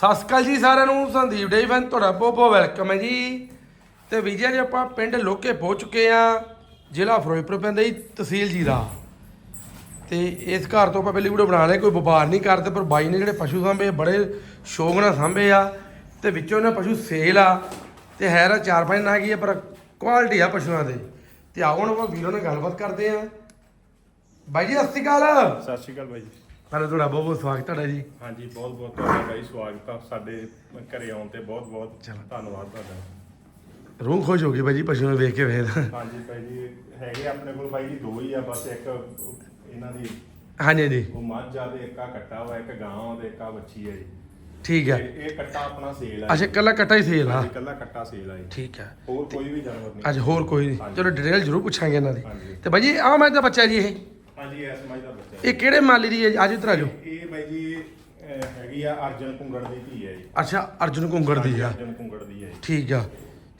ਸਤਿ ਸ਼੍ਰੀ ਅਕਾਲ ਜੀ ਸਾਰਿਆਂ ਨੂੰ, ਸੰਦੀਪ ਡੇ ਫੈਨ ਤੁਹਾਡਾ ਬਹੁਤ ਬਹੁਤ ਵੈਲਕਮ ਹੈ ਜੀ। ਤੇ ਵੀਜੇ ਜੀ, ਆਪਾਂ ਪਿੰਡ ਲੋਕੇ ਪਹੁੰਚ ਚੁੱਕੇ ਆ ਜ਼ਿਲ੍ਹਾ ਫਿਰੋਜ਼ਪੁਰ ਪੈਂਦਾ ਜੀ ਤਹਿਸੀਲ ਜੀ ਦਾ। ਤੇ ਇਸ ਘਰ ਤੋਂ ਆਪਾਂ ਪਹਿਲੀ ਵੀਡੀਓ ਬਣਾ ਰਹੇ ਕੋਈ ਵਪਾਰ ਨਹੀਂ ਕਰਦੇ, ਪਰ ਬਾਈ ਨੇ ਜਿਹੜੇ ਪਸ਼ੂ ਸਾਂਭੇ, ਬੜੇ ਸ਼ੌਕ ਨਾਲ ਸਾਂਭੇ ਆ, ਤੇ ਵਿੱਚੋਂ ਇਹਨਾਂ ਪਸ਼ੂ ਸੇਲ ਆ, ਤੇ ਹੈ ਰਾ ਚਾਰ ਪੰਜ ਨਾ ਕੀ ਆ, ਪਰ ਕੁਆਲਿਟੀ ਆ ਪਸ਼ੂਆਂ ਦੇ। ਤੇ ਆਓ ਹੁਣ ਆਪਾਂ ਵੀਰੋ ਨਾਲ ਗੱਲਬਾਤ ਕਰਦੇ ਆ ਬਾਈ ਜੀ, ਸਤਿ ਸ਼੍ਰੀ ਅਕਾਲ। ਸਤਿ ਸ਼੍ਰੀ ਅਕਾਲ ਬਾਈ ਜੀ। ਪਹਿਲਾਂ ਤੁਹਾਡਾ ਬਹੁਤ ਬਹੁਤ ਸਵਾਗਤ ਤੁਹਾਡਾ ਜੀ। ਹਾਂਜੀ ਬਹੁਤ ਬਹੁਤ ਤੁਹਾਡਾ ਬਾਈ ਸਵਾਗਤ ਆ। ਸਾਡੇ ਘਰੇ ਆਉਣ ਤੇ ਬਹੁਤ ਬਹੁਤ। ਧੰਨਵਾਦ ਤੁਹਾਡਾ। ਰੂਹ ਖੁਸ਼ ਹੋ ਗਈ ਬਾਈ ਜੀ ਪਸ਼ੂ ਨੂੰ ਵੇਖ ਕੇ ਵੇਖ ਹਾਂਜੀ ਬਾਈ ਜੀ ਹੈਗੇ ਆਪਣੇ ਕੋਲ ਬਾਈ ਜੀ ਦੋ ਹੀ ਆ ਬਸ ਇੱਕ ਇਹਨਾਂ ਦੀ ਹਾਂਜੀ ਜੀ ਉਹ ਮੱਝ ਆ ਤੇ ਇੱਕ ਆ ਕੱਟਾ ਵਾ ਇੱਕ ਗਾਂ ਵਾ ਤੇ ਇੱਕ ਆ ਵੱਛੀ ਹੈ ਜੀ। ਠੀਕ ਹੈ ਇਹ ਕੱਟਾ ਆਪਣਾ ਸੇਲ ਆ ਅੱਛਾ ਕੱਲਾ ਕੱਟਾ ਹੀ ਸੇਲ ਆ? ਇਕੱਲਾ ਕੱਟਾ ਸੇਲ ਆ ਜੀ। ਠੀਕ ਹੈ ਹੋਰ ਕੋਈ ਵੀ ਜਾਨਵਰ ਨਹੀਂ। ਅੱਜ ਹੋਰ ਕੋਈ ਨਹੀਂ। ਚਲੋ ਡਿਟੇਲ ਜ਼ਰੂਰ ਪੁੱਛਾਂਗੇ ਇਹਨਾਂ ਦੀ। ਹਾਂਜੀ। ਤੇ ਬਾਈ ਜੀ ਆਹ ਮੈਂ ਦਾ ਬੱਚਾ ਜੀ ਇਹ? ਹਾਂਜੀ ਇਸ ਮੱਝ ਦਾ ਬੱਚਾ ਇਹ ਕਿਹੜੇ ਮਾਲੀ ਦੀ ਹੈ ਅੱਜ ਇੱਧਰ ਆ ਜਾਓ ਇਹ ਬਾਈ ਜੀ ਅਹ, ਹੈਗੀ ਆ ਅਰਜਨ ਕੁੰਗੜ ਦੀ ਧੀ ਹੈ ਜੀ। ਅੱਛਾ ਅਰਜੁਨ ਕੁੰਗੜ ਦੀ ਆ। ਅਰਜਨ ਕੁੰਗੜ ਦੀ ਹੈ ਜੀ। ਠੀਕ ਆ।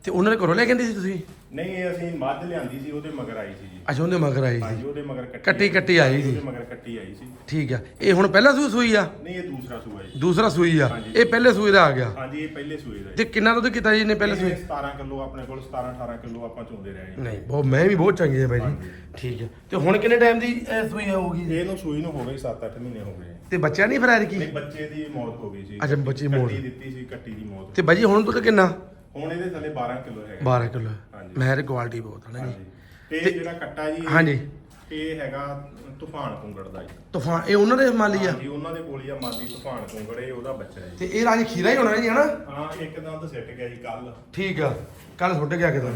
ਤੇ ਉਹਨਾਂ ਦੇ ਘਰੋਂ ਲੈ ਕੇ ਆਂਦੀ ਸੀ ਤੁਸੀਂ? ਨਹੀਂ ਇਹ ਅਸੀਂ ਮੱਝ ਲਿਆਂਦੀ ਸੀ ਉਹਦੇ ਮਗਰ ਆਈ ਸੀ ਜੀ। ਅੱਛਾ ਉਹਦੇ ਮਗਰ ਆਈ ਹਾਂਜੀ ਸੀ ਉਹਦੇ ਮਗਰ ਕੱਟੀ ਕੱਟੀ- ਕੱਟੀ ਆਈ ਸੀ। ਉਹਦੇ ਮਗਰ ਕੱਟੀ ਆਈ ਸੀ। ਠੀਕ ਆ। ਇਹ ਹੁਣ ਪਹਿਲਾ ਸੂਈ ਸੂਈ ਆ? ਨਹੀਂ ਇਹ ਦੂਸਰਾ ਸੂਆ ਜੀ। ਦੂਸਰਾ ਸੂਈ ਆ। ਹਾਂਜੀ। ਇਹ ਪਹਿਲੇ ਸੂਈ ਦਾ ਆ ਗਿਆ? ਹਾਂਜੀ ਇਹ ਪਹਿਲੇ ਸੂਏ ਦਾ ਤੇ ਕਿੰਨਾ ਦੁੱਧ ਕੀਤਾ ਜੀ ਇਹਨੇ ਪਹਿਲੇ ਸੂਈ 17 ਕਿਲੋ ਆਪਣੇ ਕੋਲ 17 18 ਕਿਲੋ ਆਪਾਂ ਚੋਂਦੇ ਰਹੇ ਜੀ ਨਹੀਂ ਬਹੁਤ ਮੈਂ ਵੀ ਬਹੁਤ ਚੰਗੀ ਹੈ ਬਾਈ ਜੀ। ਠੀਕ ਹੈ ਤੇ ਹੁਣ ਕਿੰਨੇ ਟਾਈਮ ਦੀ ਇਹ ਸੂਈ ਹੋਊਗੀ? ਇਹਨੂੰ ਸੂਈ ਨੂੰ ਹੋ ਗਏ 7-8 ਮਹੀਨੇ ਹੋ ਗਏ। ਤੇ ਬੱਚਾ ਨਹੀਂ ਫਰਾਇਰ ਕੀ? ਨਹੀਂ ਬੱਚੇ ਦੀ ਮੌਤ ਹੋ ਗਈ ਸੀ। ਅੱਛਾ, ਬੱਚੇ ਦੀ ਮੌਤ। ਕੱਟੀ ਦਿੱਤੀ ਸੀ ਕੱਟੀ ਦੀ ਮੌਤ। ਤੇ ਬਾਈ ਜੀ ਹੁਣ ਦੁੱਧ ਕਿੰਨਾ? ਹੁਣ ਇਹਦੇ ਥੱਲੇ 12 ਕਿਲੋ ਹੈਗਾ। 12 ਕਿਲੋ। ਮਹਿਰ ਕੁਆਲਿਟੀ ਬਹੁਤ ਹੈ ਨਾ ਜੀ। ਤੇ ਜਿਹੜਾ ਕੱਟਾ ਜੀ ਹਾਂਜੀ। ਇਹ ਹੈਗਾ ਤੂਫਾਨ ਕੁੰਗੜ ਦਾ ਜੀ। ਤੂਫਾਨ ਇਹ ਉਹਨਾਂ ਦੇ ਮਾਲੀ ਆ? ਹਾਂਜੀ ਉਹਨਾਂ ਦੇ ਕੋਲ ਹੀ ਆ ਮਾਲੀ ਤੂਫਾਨ ਕੁੰਗੜ ਇਹ ਉਹਦਾ ਬੱਚਾ ਹੈ ਜੀ। ਤੇ ਇਹ ਰਾਜ ਖੀਰਾ ਹੀ ਹੋਣਾ ਜੀ ਹਨਾ? ਹਾਂ ਇੱਕ ਦੰਦ ਸਿੱਟ ਗਿਆ ਜੀ ਕੱਲ ਠੀਕ ਆ। ਕੱਲ ਸੁੱਟ ਗਿਆ ਕਿਦਾਂ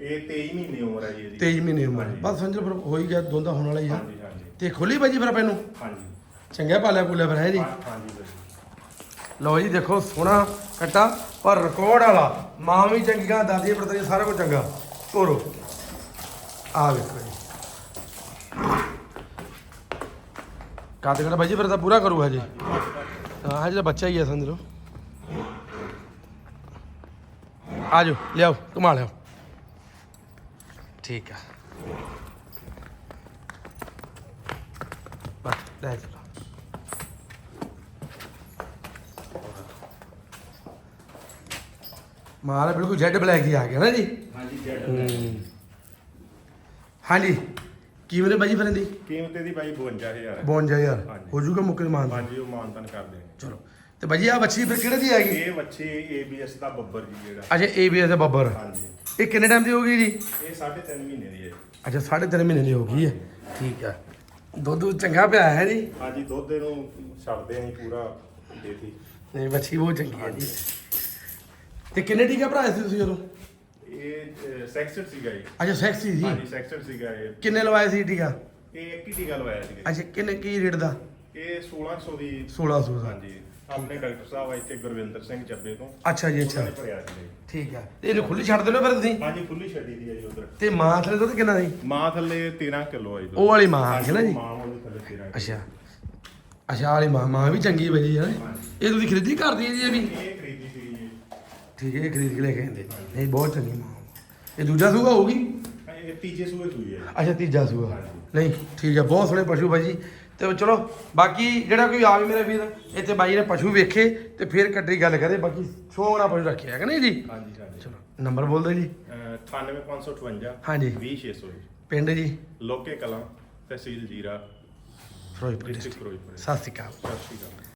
ਇਹ 23 ਮਹੀਨੇ ਉਮਰ ਹੈ ਜੀ ਇਹਦੀ। 23 ਮਹੀਨੇ ਉਮਰ। ਬਸ ਸਮਝ ਲਓ ਫਿਰ ਹੋ ਹੀ ਗਿਆ ਦੋਂਦਾ ਹੋਣ ਵਾਲਾ ਹੀ ਆ। ਤੇ ਖੋਲੀ ਬਾਈ ਜੀ ਫਿਰ ਆਪਾਂ ਇਹਨੂੰ? ਹਾਂਜੀ। ਚੰਗਾ ਪਾਲਿਆ ਪੂਲਿਆ ਫਿਰ ਹੈ ਜੀ? ਹਾਂਜੀ। ਲਓ ਜੀ, ਦੇਖੋ ਸੋਹਣਾ ਕੱਟਾ ਪਰ ਰਿਕਾਰਡ ਵਾਲਾ। ਮਾਂ ਵੀ ਚੰਗੀਆਂ ਦਾਦੀ ਪੜਤਾਈ ਸਾਰਾ ਕੁਝ ਚੰਗਾ। ਤੋਰੋ। ਆ ਵੇਖੋ ਜੀ। ਕਾਤੇ ਕਰ ਬਾਈ ਜੀ, ਫਿਰ ਤਾਂ ਪੂਰਾ ਕਰੂਗਾ ਹਜੇ। ਹਾਂ ਜਿਹੜਾ ਬੱਚਾ ਹੀ ਹੈ ਸਮਝ ਲਓ। ਆ ਜਾਓ, ਲਿਆਓ, ਘੁਮਾ ਲਿਆਓ। ਠੀਕ ਆ। ਬਸ, ਲੈ ਚਲੋ। ਮਾਰਾ ਬਿਲਕੁਲ ਜੈਡ ਬਲੈਕ ਹੀ ਆ ਗਿਆ ਨਾ ਜੀ। ਹਾਂਜੀ ਜੈਡ ਹਾਂਜੀ ਬਾਜੀ ਫਿਰ ਦੀ? ਕੀਮਤ ਇਹਦੀ ਬਾਈ 52000 ਹੈ। 52000 ਹਾਂਜੀ। ਹੋ ਜੂਗਾ ਮੁੱਕਰ ਮਾਨ ਹਾਂਜੀ ਉਹ ਮਾਨਤਨ ਕਰਦੇ ਨੇ ਚਲੋ। ਤੇ ਬਾਜੀ ਆ ਬੱਚੀ ਫਿਰ ਕਿਹੜੇ ਦੀ ਆ ਗਈ? ਇਹ ਬੱਚੇ ABS ਦਾ ਬੱਬਰ ਜੀ ਜਿਹੜਾ। ਅੱਛਾ ਏਬੀਐਸ ਦਾ ਬੱਬਰ। ਹਾਂਜੀ। ਇਹ ਕਿੰਨੇ ਟਾਈਮ ਦੀ ਹੋ ਗਈ ਜੀ? ਇਹ 3.5 ਮਹੀਨੇ ਦੀ ਹੈ ਅੱਛਾ 3.5 ਮਹੀਨੇ ਦੀ ਹੋ ਗਈ ਹੈ। ਠੀਕ ਆ ਦੁੱਧ ਚੰਗਾ ਪਿਆ ਹੈ ਜੀ? ਹਾਂਜੀ ਦੁੱਧ ਇਹਨੂੰ ਛੱਡਦੇ ਨਹੀਂ ਪੂਰਾ ਦੇਤੀ ਨਹੀਂ ਬੱਚੀ ਬਹੁਤ ਚੰਗੀ ਹੈ ਜੀ। ਤੇ ਕਿੰਨੇ ਟੀਕਾ ਭਰਾ ਸੀ ਤੁਸੀਂ ਉਦੋਂ? ਇਹ ਸੈਕਸਡ ਸੀਗਾ ਜੀ। ਅੱਛਾ ਸੈਕਸੀ ਸੀ ਹਾਂਜੀ ਸੈਕਸਡ ਸੀਗਾ ਇਹ। ਕਿੰਨੇ ਲਵਾਏ ਸੀ ਟੀਕਾ? ਇਹ ਇੱਕ ਹੀ ਟੀਕਾ ਲਵਾਇਆ ਸੀਗਾ ਅੱਛਾ ਕਿੰਨੇ ਕੀ ਰੇਟ ਦਾ? ਇਹ 1600 ਦੀ 1600 ਦਾ। ਹਾਂਜੀ। ਆਪਣੇ ਡਾਕਟਰ ਸਾਹਿਬ ਆ ਇੱਥੇ ਗੁਰਵਿੰਦਰ ਸਿੰਘ ਚੱਬੇ ਤੋਂ। ਅੱਛਾ ਜੀ ਅੱਛਾ। ਉਹਨਾਂ ਨੇ ਭਰਿਆ ਸੀ ਠੀਕ ਆ। ਤੇ ਇਹਨੂੰ ਖੁੱਲੀ ਛੱਡ ਦਿਓ ਫਿਰ ਤੁਸੀਂ? ਹਾਂਜੀ ਖੁੱਲੀ ਛੱਡੀ ਦੀ ਹੈ ਜੀ ਉਧਰ। ਤੇ ਮਾਂ ਥਲੇ ਦੁੱਧ ਕਿੰਨਾ ਸੀ? ਮਾਂ ਥੱਲੇ 13 ਕਿਲੋ ਆ ਜੀ ਦੁੱਧ। ਉਹ ਵਾਲੀ ਮਾਂ ਹੈ ਨਾ ਜੀ। ਮਾਂ ਉਹਦੇ ਥੱਲੇ 13 ਕਿਲੋ। ਅੱਛਾ। ਅੱਛਾ ਵਾਲੀ ਮਾਂ ਮਾਂ ਵੀ ਚੰਗੀ ਬਜੀ ਹੈ ਇਹ ਤੁਸੀਂ ਖਰੀਦੀ ਕਰਦੀ ਹੈ ਜੀ ਇਹ ਵੀ? ਇਹ ਠੀਕ ਹੈ ਇਹ ਖਰੀਦ ਕੇ ਲੈ ਕੇ ਆਂਦੇ ਨਹੀਂ ਬਹੁਤ ਚੰਗੀ ਮਾਂ ਇਹ ਦੂਜਾ ਸੂਗਾ ਹੋਊਗੀ? ਇਹ ਤੀਜੇ ਸੂਏ ਸੂਈ ਹੈ। ਅੱਛਾ ਤੀਜਾ ਹਾਂਜੀ। ਨਹੀਂ ਠੀਕ ਹੈ ਬਹੁਤ ਸੋਹਣੇ ਪਸ਼ੂ ਬਾਜੀ ਤੇ ਚਲੋ ਬਾਕੀ ਜਿਹੜਾ ਕੋਈ ਆਵੇ ਮੇਰੇ ਵੀਰ ਇੱਥੇ ਬਾਈ ਨੇ ਪਸ਼ੂ ਵੇਖੇ ਤੇ ਫਿਰ ਕੱਟੀ ਗੱਲ ਕਰੇ। ਬਾਕੀ ਸੋਹਣਾ ਪਸ਼ੂ ਰੱਖਿਆ ਹੈ ਕਿ ਨਹੀਂ ਜੀ? ਹਾਂਜੀ ਹਾਂਜੀ। ਚਲੋ ਨੰਬਰ ਬੋਲ ਦਿਓ ਜੀ। ਅਹ 98558 ਹਾਂਜੀ। 20600 ਪਿੰਡ ਜੀ? ਲੋਕੇ ਕਲਾਂ ਤਹਿਸੀਲ ਜੀਰਾ ਫਿਰੋਜ਼ਪੁਰ ਡਿਸਟ੍ਰਿਕਟ। ਫਿਰੋਜ਼ਪੁਰ। ਸਤਿ ਸ਼੍ਰੀ ਅਕਾਲ। ਸਤਿ ਸ਼੍ਰੀ ਅਕਾਲ।